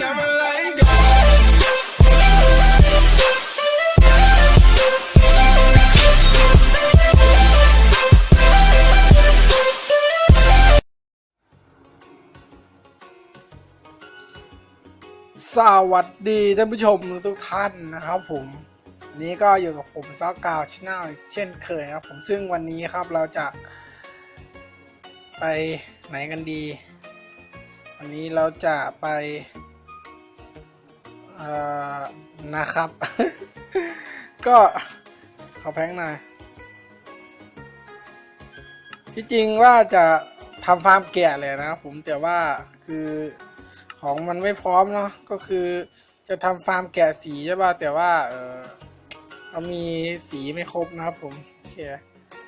สวัสดีท่านผู้ชมทุกท่านนะครับผมนี้ก็อยู่กับผมซอกกาวชแนลเช่นเคยครับผมซึ่งวันนี้ครับเราจะไปไหนกันดี วันนี้เราจะไป นะครับ ก็ขอแพงหน่อย ที่จริงว่าจะทำฟาร์มแกะเลยนะครับผมแต่ว่าคือของมันไม่พร้อมเนาะก็คือจะทำฟาร์มแกะสีใช่ป่ะแต่ว่าเออเรามีสีไม่ครบนะครับผมโอเค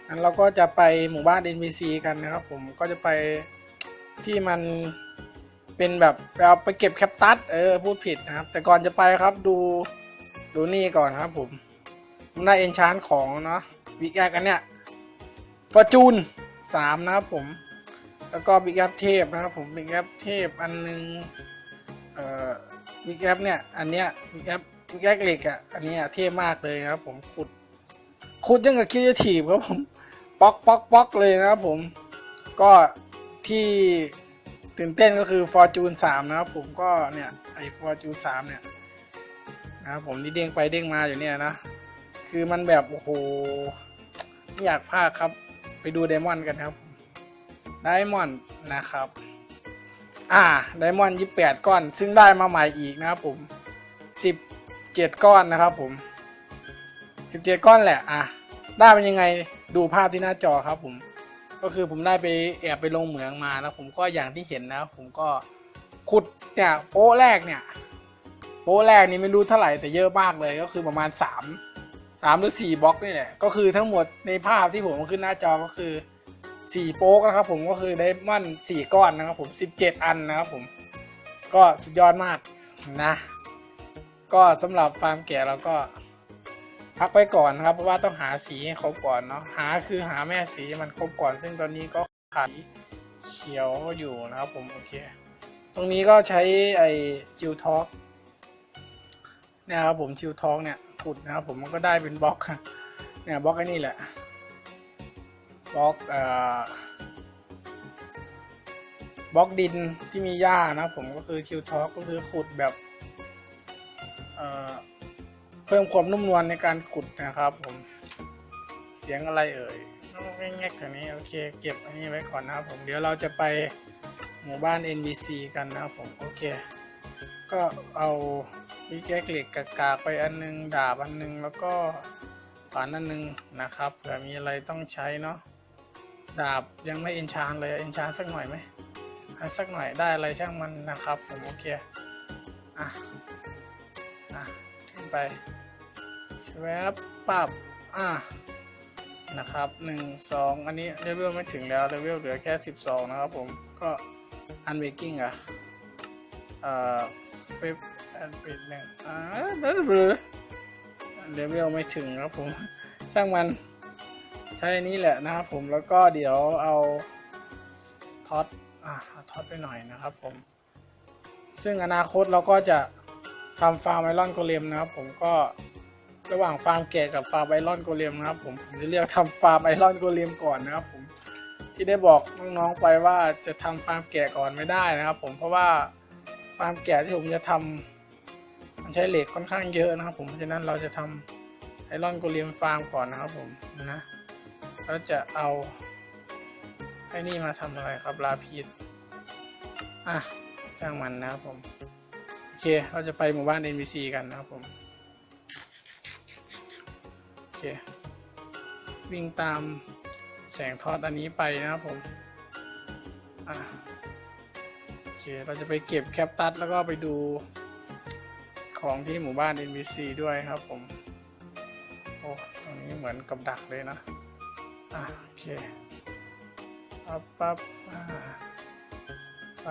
งั้นเราก็จะไปหมู่บ้าน NPC กันนะครับผมก็จะไปที่มัน เป็นแบบไปเอาไปเก็บแคปตัสเออพูดผิดนะครับ แต่ก่อนจะไปครับดูดูนี่ก่อนครับผมผมได้เอนชานของเนาะวิกแอกันเนี่ยฟอร์จูนสามนะครับผม แล้วก็บิ๊กแอปเทพนะครับผมบิ๊กแอปเทพอันหนึงเอ่อบิ๊กแอปเนี่ย อันเนี้ยบิ๊กแอปบิ๊กแอปเหล็กอะอันเนี้ยเท่มากเลยนะครับผมขุดขุดยังกับคิดจะถีบครับผมป๊อกป๊อกป๊อกเลยนะครับผม ก็ที่ ตื่นเต้นก็คือ Fortune 3 นะครับผมก็เนี่ยไอ้ Fortune 3 เนี่ยนะครับผมที่เด้งไปเด้งมาอยู่เนี่ยนะ คือมันแบบ โอ้โหไม่อยากพาดครับ ไปดูเดมอนกันครับไดมอนด์นะครับ อ่าไดมอนด์ยี่แปดก้อน ซึ่งได้มาใหม่อีกนะครับผมสิบเจ็ดก้อนนะครับผมสิบเจ็ดก้อนแหละ อะได้เป็นยังไงดูภาพที่หน้าจอครับผม ก็คือผมได้ไปแอบไปลงเหมืองมานะผมก็อย่างที่เห็นนะ ผมก็ขุดเนี่ยโป๊ะแรกเนี่ยโป๊ะแรกนี่ไม่รู้เท่าไหร่แต่เยอะมากเลยก็คือประมาณสามสามหรือสี่บล็อกนี่แหละก็คือทั้งหมดในภาพที่ผมเอาขึ้นหน้าจอก็คือสี่โป๊กนะครับผมก็คือได้มอนด์สี่ก้อนนะครับผมสิบเจ็ดอันนะครับผมก็สุดยอดมากนะ ก็สำหรับฟาร์มแก่เราก็ พักไว้ก่อนครับเพราะว่าต้องหาสีให้ครบก่อนเนาะหาคือหาแม่สีให้มันครบก่อน ซึ่งตอนนี้ก็ขาดเขียวอยู่นะครับผมโอเค ตรงนี้ก็ใช้ไอจิวท็อกเนี่ยครับผมจิวท็อกเนี่ยขุดนะครับผมมันก็ได้เป็นบล็อกเนี่ยบล็อกไอ้นี่แหละบล็อกเอ่อบล็อกดินที่มีหญ้านะผมก็คือคิวท็อกก็คือขุดแบบเอ่อ พิ่มความนุ่มนวลในการขุดนะครับผม เสียงอะไรเอ่ยแง่ๆแถวนี้โอเคเก็บอันนี้ไว้ก่อนนะครับผมเดี๋ยวเราจะไปหมู่บ้าน NBC กันนะครับผมโอเค ก็เอาวิกแกกเหล็กกากไปอันนึงดาบอันนึงแล้วก็ขวานอันนึงนะครับเผื่อมีอะไรต้องใช้เนาะดาบยังไม่เอนชานเลยเอนชานสักหน่อยไหมสักหน่อยได้อะไรช่างมันนะครับผมโอเคอะอะขึ้นไป ชวบปับอะนะครับหนึ่งสองอันนี้เลเวลไม่ถึงแล้วเลเวลเหลือแค่สิบสองนะครับผมก็อันเบกกิ้งอะเอ่อฟิฟอันปิดหนึ่งอ่าเลเวลไม่ถึงครับผมช่างมันใช้นี้แหละนะครับผมแล้วก็เดี๋ยวเอาท็อตอะเอาท็อตไปหน่อยนะครับผม ซึ่งอนาคตเราก็จะทำฟาร์มไอรอนโกเลมนะครับผมก็ ระหว่างฟาร์มแกะกับฟาร์มไอรอนโกเลมนะครับผมผมจะเลือกทำฟาร์มไอรอนโกเลมก่อนนะครับผมที่ได้บอกน้องๆไปว่าจะทำฟาร์มแกะก่อนไม่ได้นะครับ ผมเพราะว่าฟาร์มแกะที่ผมจะทำมันใช้เหล็กค่อนข้างเยอะนะครับ ผมเพราะฉะนั้นเราจะทำไอรอนโกเลมฟาร์มก่อนนะครับผมนะแล้วจะเอาไอ้นี่มาทำอะไรครับลาพีดอะจ้างมันนะครับผมโอเคเราจะไปหมู่บ้าน NPC กันนะครับผม วิ่งตามแสงทอดอันนี้ไปนะครับผมอะโอเค เราจะไปเก็บแคปตัสแล้วก็ไปดูของที่หมู่บ้าน NPC ด้วยครับผม โอ้ตรงนี้เหมือนกับดักเลยนะ อะโอเคปั๊บปั๊บอ่าไป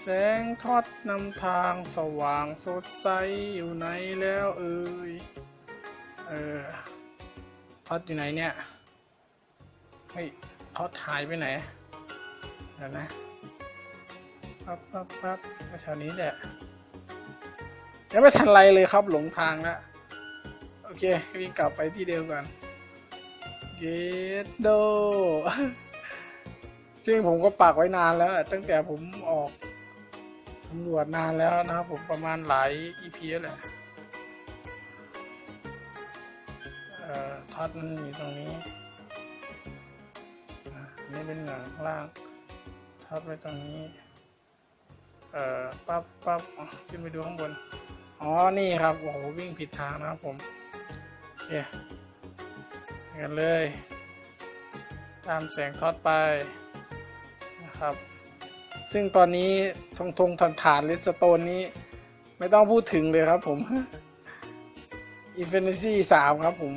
แสงทอดนำทางสว่างสดใสอยู่ไหนแล้วเอ่ย เออทอดอยู่ไหนเนี่ยเฮ้ยทอดหายไปไหนเดี๋ยวนะปั๊บปั๊บปั๊บมาแถวนี้แหละยังไม่ทันไรเลยครับหลงทางแล้วโอเควิ่งกลับไปที่เดิมก่อนเยดโดซึ่งผมก็ปักไว้นานแล้วแหละตั้งแต่ผมออกตำรวจนานแล้วนะครับผมประมาณหลาย EP แล้วแหละ ท็อตมันอยู่ตรงนี้นี่เป็นหนังล่างท็อตไว้ตรงนี้เอ่อปั๊บปั๊บขึ้นไปดูข้างบน อ๋อ นี่ครับ โอ้โห วิ่งผิดทางนะครับผม โอเคกันเลย ตามแสงทอดไปนะครับ ซึ่งตอนนี้ทงทงฐานฐานลิสโตนนี้ ไม่ต้องพูดถึงเลยครับผม อินฟินิตี้สามครับผม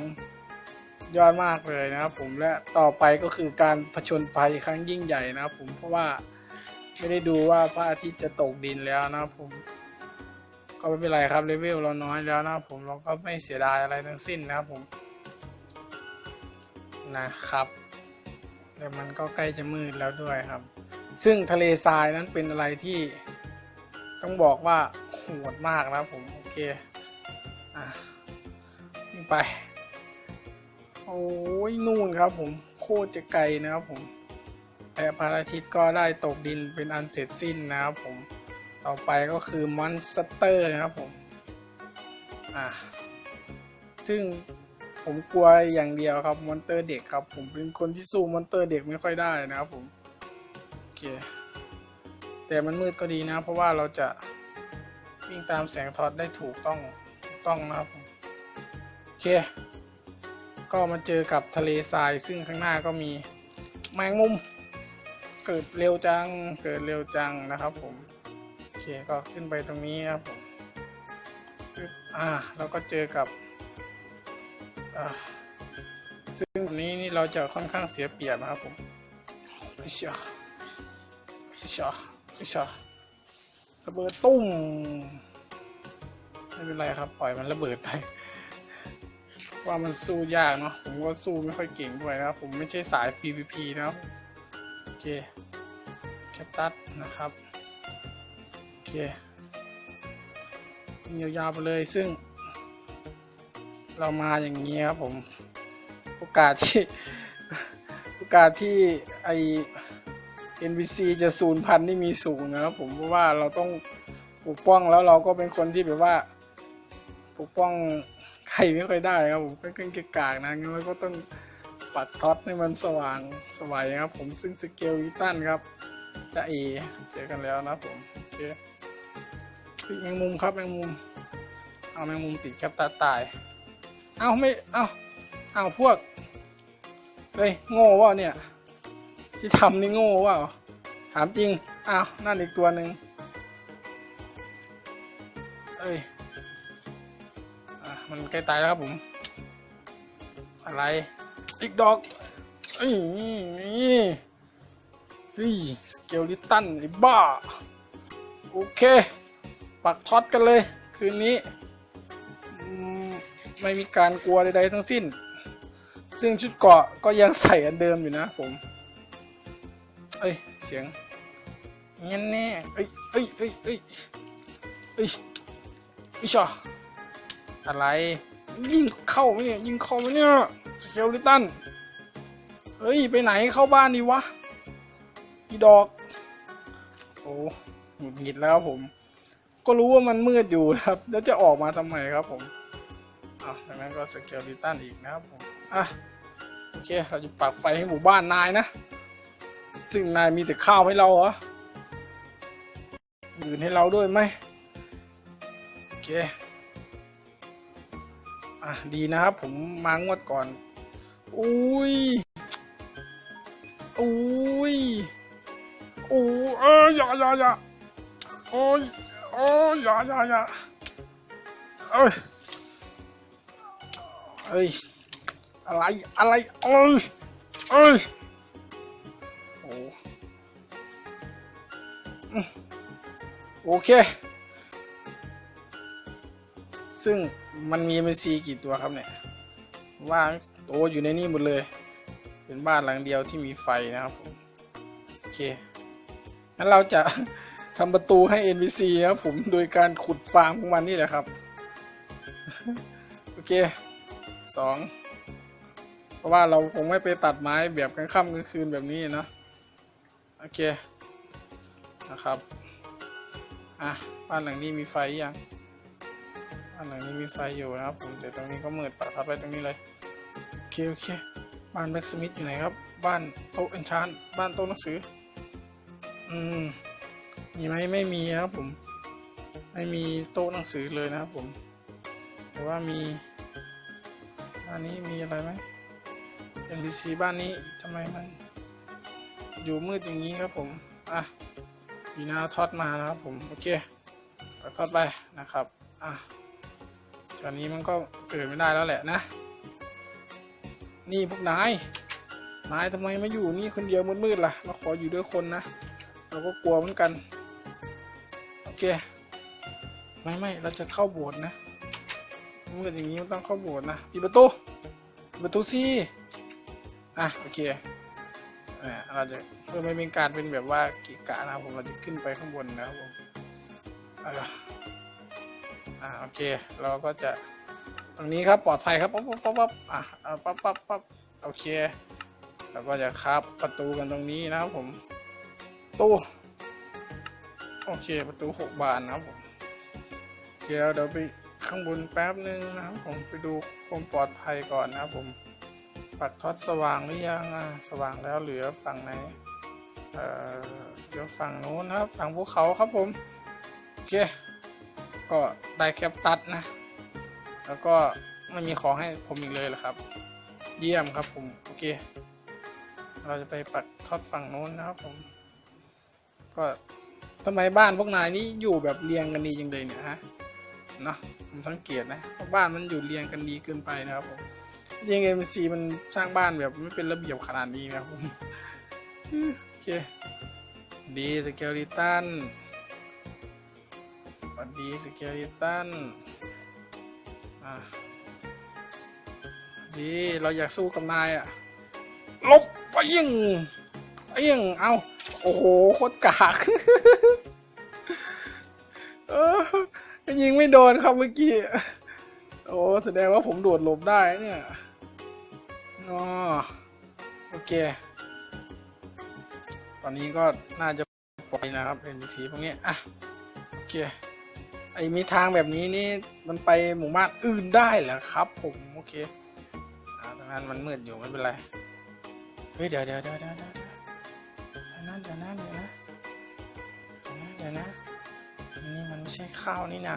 ยอดมากเลยนะครับผมและต่อไปก็คือการผชนภัยครั้งยิ่งใหญ่นะครับผมเพราะว่าไม่ได้ดูว่าพระอาทิตย์จะตกดินแล้วนะครับผม ก็ไม่เป็นไรครับเลเวลเราน้อยแล้วนะครับผมเราก็ไม่เสียดายอะไรทั้งสิ้นนะครับผมนะครับแต่มันก็ใกล้จะมืดแล้วด้วยครับ ซึ่งทะเลทรายนั้นเป็นอะไรที่ต้องบอกว่าโหดมากนะครับผมโอเคอะ ไป โอ้ยนู่นครับผมโคตรจะไกลนะครับผมแต่พระอาทิตย์ก็ได้ตกดินเป็นอันเสร็จสิ้นนะครับผมต่อไปก็คือมอนสเตอร์นะครับผมอะซึ่งผมกลัวอย่างเดียวครับมอนเตอร์เด็กครับ ผมเป็นคนที่สู้มอนเตอร์เด็กไม่ค่อยได้นะครับผมโอเคแต่มันมืดก็ดีนะ เพราะว่าเราจะวิ่งตามแสงทอดได้ถูกต้องถูกต้องนะครับผม เค ก็มาเจอกับทะเลทราย ซึ่งข้างหน้าก็มีแมงมุม เกิดเร็วจัง เกิดเร็วจังนะครับผม โอเค ก็ขึ้นไปตรงนี้ครับผมอ่าเราก็เจอกับ ซึ่งแบบนี้นี่เราจะค่อนข้างเสียเปรียบนะครับผมไอ้เชี่ยไอ้เชี่ยไอ้เชี่ยระเบิดตุ้มไม่เป็นไรครับ ปล่อยมันระเบิดไป ว่ามันสู้ยากเนาะผมก็สู้ไม่ค่อยเก่งด้วยนะครับ ผมไม่ใช่สาย PVP นะครับ โอเคแคปตัสนะครับ โอเคยาวๆไปเลยซึ่ง เรามาอย่างนี้ครับผม โอกาสที่ โอกาสที่ไอ NPC จะสูญพันนี่มีสูงนะครับผมเพราะว่าเราต้องปกป้องแล้วเราก็เป็นคนที่แบบว่า ปกป้อง ใครไม่ค่อยได้ครับผมก็เก่งกากนะงั้นเราก็ต้องปัดท็อตให้มันสว่างสวัยครับ ผมซึ่งสเกลอีตันครับจะเอเจอกันแล้วนะผมโอเคปิดแมงมุมครับแมงมุม เอาแมงมุมติดแคปตาตาย เอาไม่เอาเอาพวกเฮ้ยโง่วะเนี่ย ที่ทำนี่โง่วะถามจริงอ้าวนั่นอีกตัวหนึ่งเอ้ย มันใกล้ตายแล้วครับผม อะไร อีกดอกเอ้ยนี่เฮ้ยสเกลลิตันไอ้บ้า โอเค ปักท็อตกันเลย คืนนี้ ไม่มีการกลัวใดๆทั้งสิ้น ซึ่งชุดเกาะก็ยังใส่อันเดิมอยู่นะผม เอ้ย เสียงงี้ยแน่เอ้ยเอ้ยเอ้ยเอ้ยเอ้ยอิชอ อะไร ยิงเข้าไหมเนี่ยยิงเข้าไหมเนี่ยสเกลลิตันเฮ้ย ไปไหนเข้าบ้านดีวะอีดอก โอ้หงุดหงิดแล้วครับผม ก็รู้ว่ามันมืดอยู่ครับ แล้วจะออกมาทำไมครับผมอะดังนั้นก็สเกลลิตันอีกนะครับผมอะโอเค เราจะปักไฟให้หมู่บ้านนายนะ ซึ่งนายมีแต่ข้าวให้เราเหรออื่นให้เราด้วยไหมโอเค อะดีนะครับผมมางวดก่อน อุ้ย อุ้ยอู้เอ้ยอย่าอย่าอย่าโอ้ยโอ้ยอย่าอย่าอย่าเอ้ยเอ้ยอะไรอะไรเอ้ยเอ้ยโอ้โอเค ซึ่งมันมีเป็นซีกี่ตัวครับเนี่ยว่าโตอยู่ในนี่หมดเลย เป็นบ้านหลังเดียวที่มีไฟนะครับผมโอเคงั้นเราจะทำประตูให้ NPC นะครับผมโดยการขุดฟาร์มของมันนี่แหละครับ โอเคสองเพราะว่าเราคงไม่ไปตัดไม้แบบกลางค่ำกลางคืนแบบนี้เนาะโอเคนะครับ อะ บ้านหลังนี้มีไฟยังานหลังนี้มีไฟอยู่นะครับผมแต่ตรงนี้ก็มืดปัดทับไปตรงนี้เลยโอเคโอเคบ้านแบ็กสมิธอยู่ไหนครับ บ้านโต๊ะเอนชานบ้านโต๊ะหนังสือ อืมมีไหมไม่มีนะครับผม ไม่มีโต๊ะหนังสือเลยนะครับผมแต่ว่ามีบ้านนี้มีอะไรไหม NPC บ้านนี้ทำไมมัน อยู่มืดอย่างนี้ครับผมอะมีนาทอดมานะครับผม โอเคตัดทอดไปนะครับ อะ ตอนนี้มันก็เกิดไม่ได้แล้วแหละนะ นี่พวกนาย นายทำไมมาอยู่นี่คนเดียวมืดๆล่ะมาขออยู่ด้วยคนนะ เราก็กลัวเหมือนกัน โอเค ไม่ไม่เราจะเข้าโบสถ์นะมื่อย่างนี้มันต้องเข้าโบสถ์นะปิดประตูปิดประตูสิอะโอเคอ่าเราจะเพื่อไม่เป็นการเป็นแบบว่ากิกะนะครับผมเราจะขึ้นไปข้างบนนะครับผมอ่า อ่าโอเค เราก็จะตรงนี้ครับปลอดภัยครับปั๊บปั๊บปั๊บปั๊บอะอ่าปั๊บปั๊บปั๊บโอเคเราก็จะคาบประตูกันตรงนี้นะครับผมตู้โอเคประตูหกบานนะครับผมโอเคเดี๋ยวไปข้างบนแป๊บนึงนะครับผมไปดูความปลอดภัยก่อนนะครับผมปักท็อตสว่างหรือยังอะสว่างแล้วเหลือฝั่งไหนเอ่อเดี๋ยวฝั่งนู้นนะครับฝั่งภูเขาครับผมโอเค ก็ได้แคปตัดนะ แล้วก็ไม่มีของให้ผมอีกเลยเหรอครับ เยี่ยมครับผม โอเค เราจะไปปักท็อตฝั่งโน้นนะครับผม ก็ทำไมบ้านพวกนายนี่อยู่แบบเรียงกันดีจังเลยเนี่ยฮะเนาะผมสังเกตนะเพราะบ้านมันอยู่เรียงกันดีเกินไปนะครับผมจริงเอ็มซีมันสร้างบ้านแบบไม่เป็นระเบียบขนาดนี้นะครับผมโอเคดีสเกลิตัน วัสดีสเกลิตันอะดีเราอยากสู้กับนายอะลบไปยิงไปยิงเอาโอ้โหโคตรกากเออยิงไม่โดนครับเมื่อกี้โอ้แสดงว่าผมโดดหลบได้เนี่ยอ๋อโอเค ตอนนี้ก็น่าจะปล่อยนะครับ NPC พวกนี้อะโอเค ไอ้มีทางแบบนี้นี่มันไปหมู่บ้านอื่นได้เหรอครับ ผมโอเคอ่าตรงนั้นมันมืดอยู่ไม่เป็นไรเฮ้ยเดี๋ยวเดี๋ยวเดี๋ยวเดี๋ยวเดี๋ยวเดี๋ยวนเดี๋ยวนะเดี๋ยวนะเดี๋ยวนะเดี๋ยวนะนี่มันไม่ใช่ข้าวนี่นา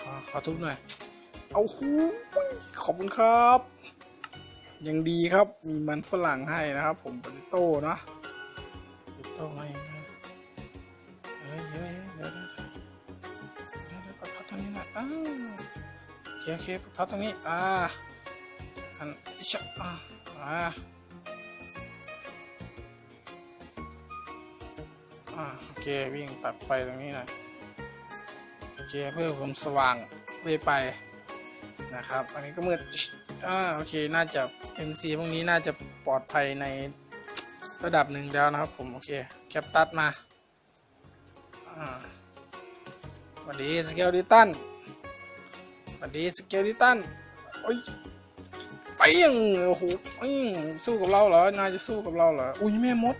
ขอขอทุบหน่อยเอาหูขอบคุณครับยังดีครับมีมันฝรั่งให้นะครับ ผมปาริโต้เนาะปาริโต้มาเองนะเฮ้ยเฮ้ยเดี๋ยว อ้าวโอเคโอเคประทับตรงนี้ อ่าอันอิชะอ่าอ่าอ่าโอเควิ่งตัดไฟตรงนี้หน่อยโอเคเพื่อความสว่างเลยไปนะครับ อันนี้ก็มืดอ่าโอเคน่าจะ MC พวกนี้น่าจะปลอดภัยในระดับหนึ่งแล้วนะครับผม โอเค แคปตัดมาอ่าสวัสดีสเกลดิตัน สวัสดีสเกลิตันโอ้ยไปยังโอ้โหไปยังสู้กับเราเหรอนายจะสู้กับเราเหรออุ้ยแม่มด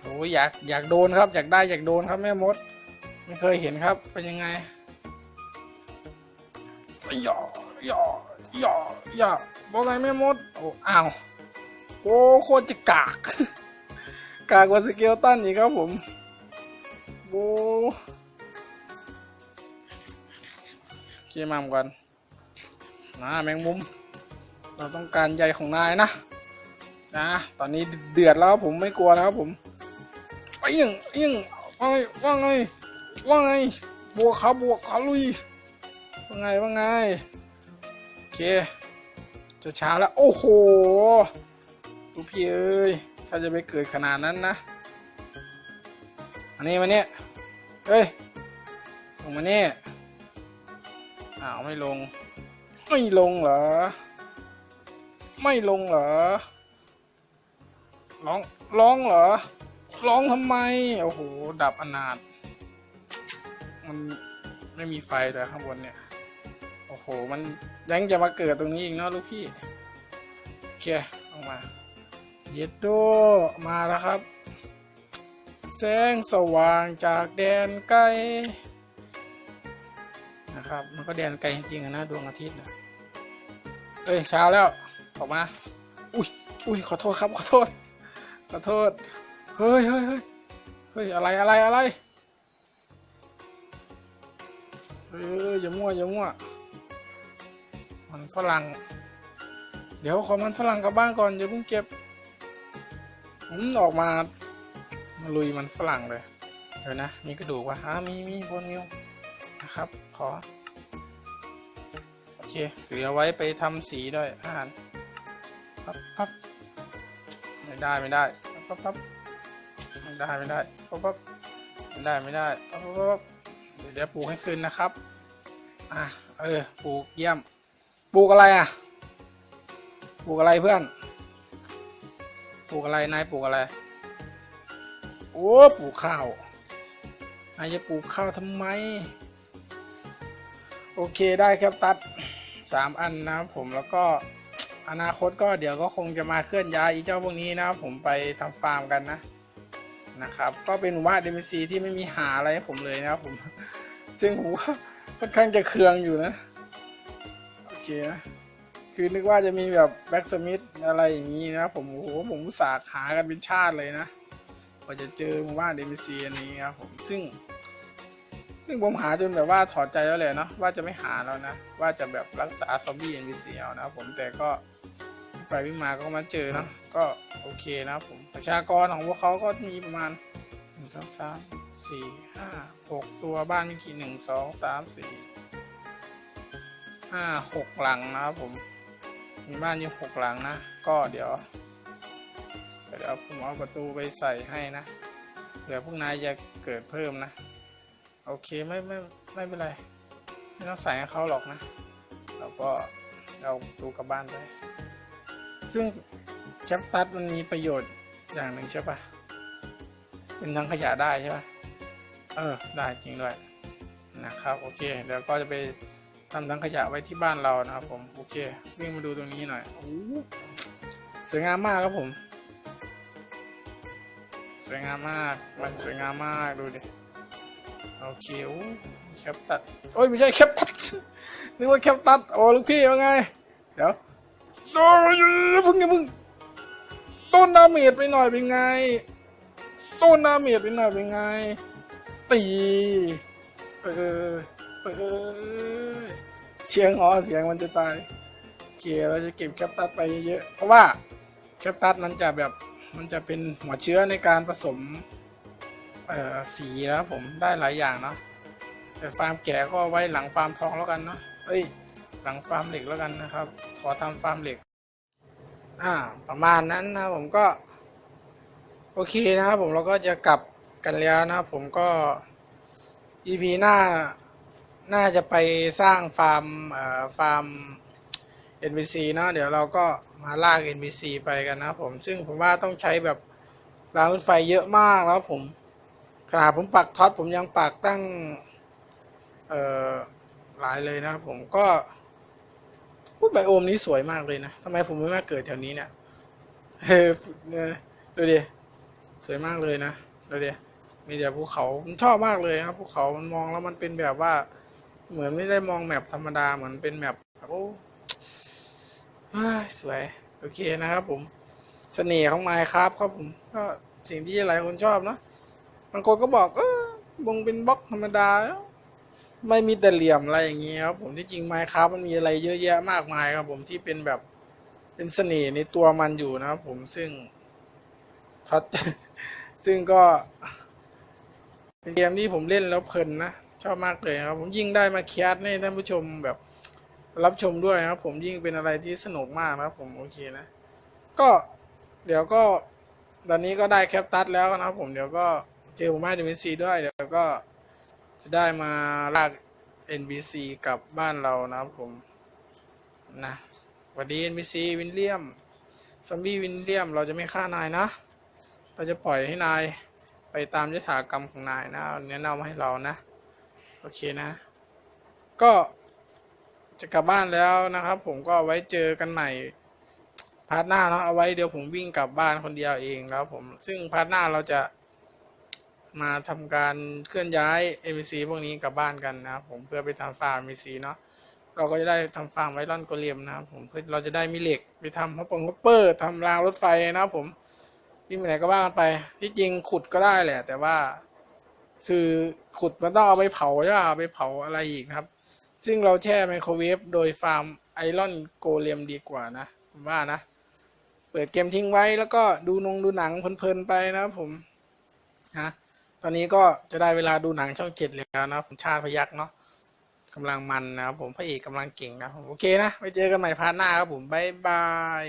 โอ้ยอยากอยากโดนครับ อยากได้อยากโดนครับแม่มด ไม่เคยเห็นครับเป็นยังไงหย่อหย่อหย่อหย่อบอกไงแม่มดโอ้อ้าวโอ้โคตรจะกากกากกว่าสเกลตันอีกครับผมโอ้ เกี่ยมามกันนะแมงมุม เราต้องการใยของนายนะนะตอนนี้เดือดแล้วผมไม่กลัวแล้วครับผมไปยังไปยังว่าไงว่าไงว่าไงบวกขาบวกขาลุยว่าไงว่าไงโอเค จะช้าแล้วโอ้โหลูกพี่เอ้ยถ้าจะไปเกิดขนาดนั้นนะอันนี้มาเนี่ยเฮ้ยลงมาเนี่ย อ้าวไม่ลง ไม่ลงเหรอ ไม่ลงเหรอ ร้อง ร้องเหรอ ร้องทำไม โอ้โห ดับอนาถมันไม่มีไฟแต่ข้างบนเนี่ย โอ้โห มันยังจะมาเกิดตรงนี้อีกเนาะลูกพี่โอเคออกมา เย็ดโดมาแล้วครับ แสงสว่างจากแดนไกล นะครับ มันก็แดนไกลจริงๆนะดวงอาทิตย์นะเอ้ยเช้าแล้วออกมา อุ้ยอุ้ยขอโทษครับขอโทษขอโทษ เฮ้ยเฮ้ยเฮ้ยเฮ้ยอะไรอะไรอะไรเฮ้ยอย่ามั่วอย่ามั่วมันฝรั่ง เดี๋ยวขอมันฝรั่งกลับบ้านก่อนอย่าเพิ่งเก็บผมออกมามาลุยมันฝรั่งเลย เดี๋ยวนะ มีกระดูกวะอ่ามีมีบนมิวนะครับ ขอ เคเหลือไว้ไปทำสีด้วยอาหารปั๊บปั๊บไม่ได้ไม่ได้ปั๊บปั๊บไม่ได้ไม่ได้ปั๊บปั๊บไม่ได้ไม่ได้ปั๊บปั๊บบเดี๋ยวเดี๋ยวปลูกให้คืนนะครับอะเออปลูกเยี่ยมปลูกอะไรอะปลูกอะไรเพื่อนปลูกอะไรนายปลูกอะไรโอ้ปลูกข้าวนายจะปลูกข้าวทำไม โอเคได้ครับตัด สามอันนะครับผมแล้วก็อนาคตก็เดี๋ยวก็คงจะมาเคลื่อนย้ายอีเจ้าพวกนี้นะครับผมไปทำฟาร์มกันนะนะครับ ก็เป็นหมู่บ้านเดมซีที่ไม่มีหาอะไรให้ผมเลยนะครับผม ซึ่งผมว่าค่อนข้างจะเคืองอยู่นะโอเคนะคือนึกว่าจะมีแบบแบ็กสมิธอะไรอย่างนี้นะผมโอ้โหผมอุตส่าห์หากันเป็นชาติเลยนะกว่าจะเจอหมู่บ้านเดมซีอันนี้ครับผมซึ่ง ซึ่งผมหาจนแบบว่าถอดใจแล้วแหละเนาะว่าจะไม่หาแล้วนะ ว่าจะแบบรักษาซอมบี้ NPC เอานะครับผมแต่ก็ไปวิ่งมาก็มาเจอเนาะก็โอเคนะครับผมประชากรของพวกเขาก็มีประมาณหนึ่งสองสามสี่ห้าหกตัวบ้านมีกี่หนึ่งสองสามสี่ห้าหกหลังนะครับผมมีบ้านอยู่หกหลังนะ ก็เดี๋ยวเดี๋ยวผมเอาประตูไปใส่ให้นะเดี๋ยวพวกนายจะเกิดเพิ่มนะ โอเคไม่ไม่ไม่เป็นไร ไม่ต้องใส่ให้เขาหรอกนะ เราก็เอาตูกลับบ้านไป ซึ่งแคปตัสมันมีประโยชน์อย่างหนึ่งใช่ปะเป็นทั้งขยะได้ใช่ปะเออ ได้จริงด้วยนะครับ โอเค เดี๋ยวก็จะไปทำทั้งขยะไว้ที่บ้านเรานะครับผม โอเควิ่งมาดูตรงนี้หน่อยโอ้สวยงามมากครับผม สวยงามมาก มันสวยงามมากดูดิ โอเคโอ้แคปตัดโอ้ยไม่ใช่แคปตัดนึกว่าแคปตัดโอ้ลูกพี่ว่าไง เดี๋ยวโอ้ยพึ่งไงพึ่งต้นดาเมจไปหน่อยเป็นไงต้นดาเมจไปหน่อยเป็นไง ตีเออเออเสียงอ๋อเสียงมันจะตายโอเคเราจะเก็บแคปตัดไปเยอะๆเพราะว่าแคปตัดมันจะแบบมันจะเป็นหัวเชื้อในการผสม เอ่อสีนะครับผมได้หลายอย่างเนาะแต่ฟาร์มแกะก็ไว้หลังฟาร์มทองแล้วกันเนาะเอ้ย หลังฟาร์มเหล็กแล้วกันนะครับ ขอทำฟาร์มเหล็ก อ่า ประมาณนั้นนะผมก็ โอเคนะครับผมเราก็จะกลับกันแล้วนะครับผมก็ EP หน้าน่าจะไปสร้างฟาร์มเอ่อฟาร์ม NPC เนาะเดี๋ยวเราก็มาลาก NPC ไปกันนะผมซึ่งผมว่าต้องใช้แบบรางรถไฟเยอะมากแล้วผม ขนาดผมปักท็อตผมยังปักตั้งเอ่อหลายเลยนะครับผมก็พูไบโอมนี้สวยมากเลยนะทำไมผมไม่มาเกิดแถวนี้เนี่ยเฮ้ดูดิ สวยมากเลยนะ ดูดิ มีแต่ภูเขาผมชอบมากเลยครับ ภูเขามันมองแล้วมันเป็นแบบว่า เหมือนไม่ได้มองแมปธรรมดา เหมือนเป็นแมปโอ้สวย โอเคนะครับผม เสน่ห์ของไมค์ครับครับผม ก็สิ่งที่หลายคนชอบเนอะ บางคนก็บอก เออวงเป็นบล็อกธรรมดา ไม่มีแต่เหลี่ยมอะไรอย่างเงี้ยครับผมที่จริงไมค์ครับมันมีอะไรเยอะแยะมากมายครับผมที่เป็นแบบเป็นเสน่ห์ในตัวมันอยู่นะครับผมซึ่งพัดซึ่งก็ เป็นเกมที่ผมเล่นแล้วเพลินนะชอบมากเลยครับ ผมยิ่งได้มาเคียสให้ท่านผู้ชมแบบรับชมด้วยครับ ผมยิ่งเป็นอะไรที่สนุกมากนะครับ ผมโอเคนะ ก็เดี๋ยวก็ ตอนนี้ก็ได้แคปตัสแล้วนะครับ ผมเดี๋ยวก็ เจอผมมาดีเมซีด้วยเดี๋ยวก็จะได้มาลาก NBC กลับบ้านเรานะครับผมนะสวัสดี NBC วินเลียมซอมบี้วินเลียมเราจะไม่ฆ่านายนะ เราจะปล่อยให้นายไปตามยถากรรมของนายนะแนะนำมาให้เรานะโโอเคนะ ก็จะกลับบ้านแล้วนะครับ ผมก็ไว้เจอกันใหม่พาร์ทหน้าเนาะเอาไว้เดี๋ยวผมวิ่งกลับบ้านคนเดียวเองครับผมซึ่งพาร์ทหน้าเราจะ มาทำการเคลื่อนย้าย MVC พวกนี้กลับบ้านกันนะครับผมเพื่อไปทำฟาร์ม MVC เนาะเราก็จะได้ทำฟาร์มไวรอนโกเลียมนะครับผมเพื่อเราจะได้มีเหล็กไปทำฮอปปงฮอปเปอร์ทำรางรถไฟนะครับผมวิ่ไปไหนก็ว่ากันไป ที่จริงขุดก็ได้แหละ แต่ว่า คือขุดมันต้องเอาไปเผาใช่ป่ะเอาไปเผาอะไรอีกนะครับ ซึ่งเราแช่ไมโครเวฟโดยฟาร์มไอรอนโกเลียมดีกว่านะผมว่านะ เปิดเกมทิ้งไว้แล้วก็ดูนงดูหนังเพลินๆไปนะครับผมฮะ ตอนนี้ก็จะได้เวลาดูหนังช่องเจ็ดแล้วนะผมชาติพยักเนาะกำลังมันนะครับผมพระเอกกำลังเก่งนะโอเคนะไว้เจอกันใหม่พาร์ทหน้าครับผมบ๊ายบาย